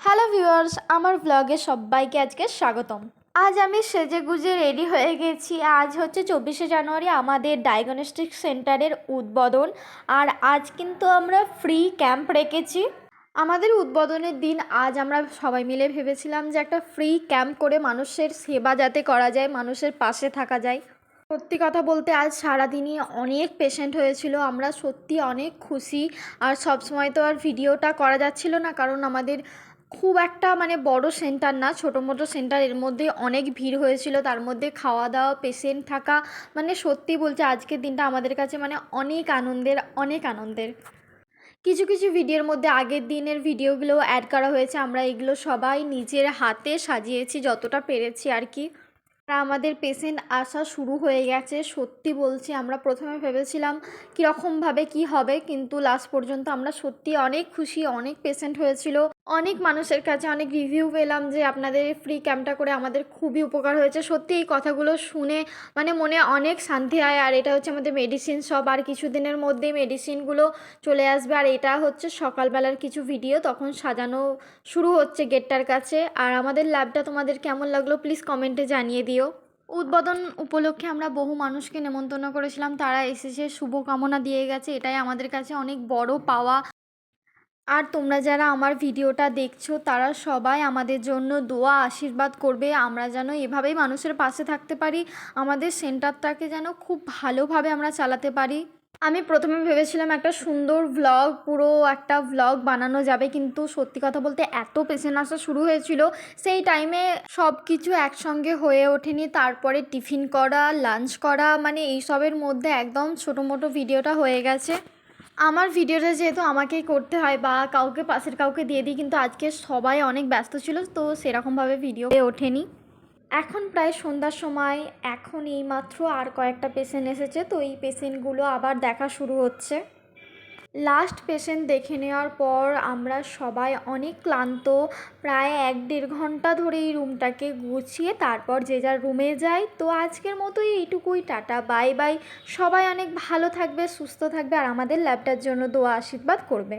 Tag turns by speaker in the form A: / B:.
A: Hello viewers, আমার ব্লগে সবাইকে আজকে স্বাগতম। আজ আমি সেজে গুজে রেডি হয়ে গেছি। আজ হচ্ছে চব্বিশে জানুয়ারি, আমাদের ডায়াগনস্টিক সেন্টারের উদ্বোধন। আর আজ কিন্তু আমরা ফ্রি ক্যাম্প রেখেছি। আমাদের উদ্বোধনের দিন আজ আমরা সবাই মিলে ভেবেছিলাম যে একটা ফ্রি ক্যাম্প করে মানুষের সেবা যাতে করা যায়, মানুষের পাশে থাকা যায়। সত্যি কথা বলতে আজ সারাদিনই অনেক পেশেন্ট হয়েছিল। আমরা সত্যি অনেক খুশি। আর সব সময় তো আর ভিডিওটা করা যাচ্ছিল না, কারণ আমাদের খুব একটা মানে বড় সেন্টার না, ছোটো মোটো সেন্টার এর মধ্যে অনেক ভিড় হয়েছিল। তার মধ্যে খাওয়া দাওয়া পেশেন্ট থাকা মানে সত্যি বলছে আজকের দিনটা আমাদের কাছে মানে অনেক আনন্দের অনেক আনন্দের। কিছু কিছু ভিডিওর মধ্যে আগের দিনের ভিডিওগুলো অ্যাড করা হয়েছে। আমরা এগুলো সবাই নিজের হাতে সাজিয়েছি, যতটা পেরেছি আর কি। আমাদের পেশেন্ট আসা শুরু হয়ে গেছে। সত্যি বলছি, আমরা প্রথমে ভেবেছিলাম কীরকমভাবে কি হবে, কিন্তু লাস্ট পর্যন্ত আমরা সত্যি অনেক খুশি, অনেক পেশেন্ট হয়েছিল। অনেক মানুষের কাছে অনেক রিভিউ পেলাম যে আপনাদের ফ্রি ক্যাম্পটা করে আমাদের খুবই উপকার হয়েছে। সত্যি এই কথাগুলো শুনে মানে মনে অনেক শান্তি হয়। আর এটা হচ্ছে আমাদের মেডিসিন সব আর কিছু দিনের মধ্যেই মেডিসিনগুলো চলে আসবে। আর এটা হচ্ছে সকালবেলার কিছু ভিডিও তখন সাজানো শুরু হচ্ছে গেটটার কাছে। আর আমাদের ল্যাবটা তোমাদের কেমন লাগল প্লিজ কমেন্টে জানিয়ে দিও। উদ্বোধন উপলক্ষে আমরা বহু মানুষকে নেমন্তন্ন করেছিলাম। তারা এসেছে, শুভকামনা দিয়ে গেছে। এটাই আমাদের কাছে অনেক বড় পাওয়া। আর তোমরা যারা আমার ভিডিওটা দেখছ, তারা সবাই আমাদের জন্য দোয়া, আশীর্বাদ করবে। আমরা যেন এভাবেই মানুষের পাশে থাকতে পারি। আমাদের সেন্টারটাকে যেন খুব ভালোভাবে আমরা চালাতে পারি। আমি প্রথমে ভেবেছিলাম একটা সুন্দর ভ্লগ পুরো একটা ভ্লগ বানানো যাবে, কিন্তু সত্যি কথা বলতে এত পেশেন্ট আসা শুরু হয়েছিল। সেই টাইমে সব কিছু একসঙ্গে হয়ে ওঠেনি, তারপরে টিফিন করা লাঞ্চ করা মানে এইসবের মধ্যে একদম ছোটো মোটো ভিডিওটা হয়ে গেছে। আমার ভিডিওটা যেহেতু আমাকেই করতে হয় বা কাউকে, পাশের কাউকে দিয়ে দিই, কিন্তু আজকে সবাই অনেক ব্যস্ত ছিল, তো সেরকমভাবে ভিডিও ওঠেনি। এখন প্রায় সন্ধ্যার সময়, এখন এইমাত্র আর কয়েকটা পেশেন্ট এসেছে, তো এই পেশেন্টগুলো আবার দেখা শুরু হচ্ছে। লাস্ট পেশেন্ট দেখে নেওয়ার পর আমরা সবাই অনেক ক্লান্ত, প্রায় এক দেড় ঘণ্টা ধরে এই রুমটাকে গুছিয়ে তারপর যে যার রুমে যাই। তো আজকের মতো এইটুকুই, টাটা বাই বাই সবাই অনেক ভালো থাকবে, সুস্থ থাকবে, আর আমাদের ল্যাবটার জন্য দোয়া, আশীর্বাদ করবে।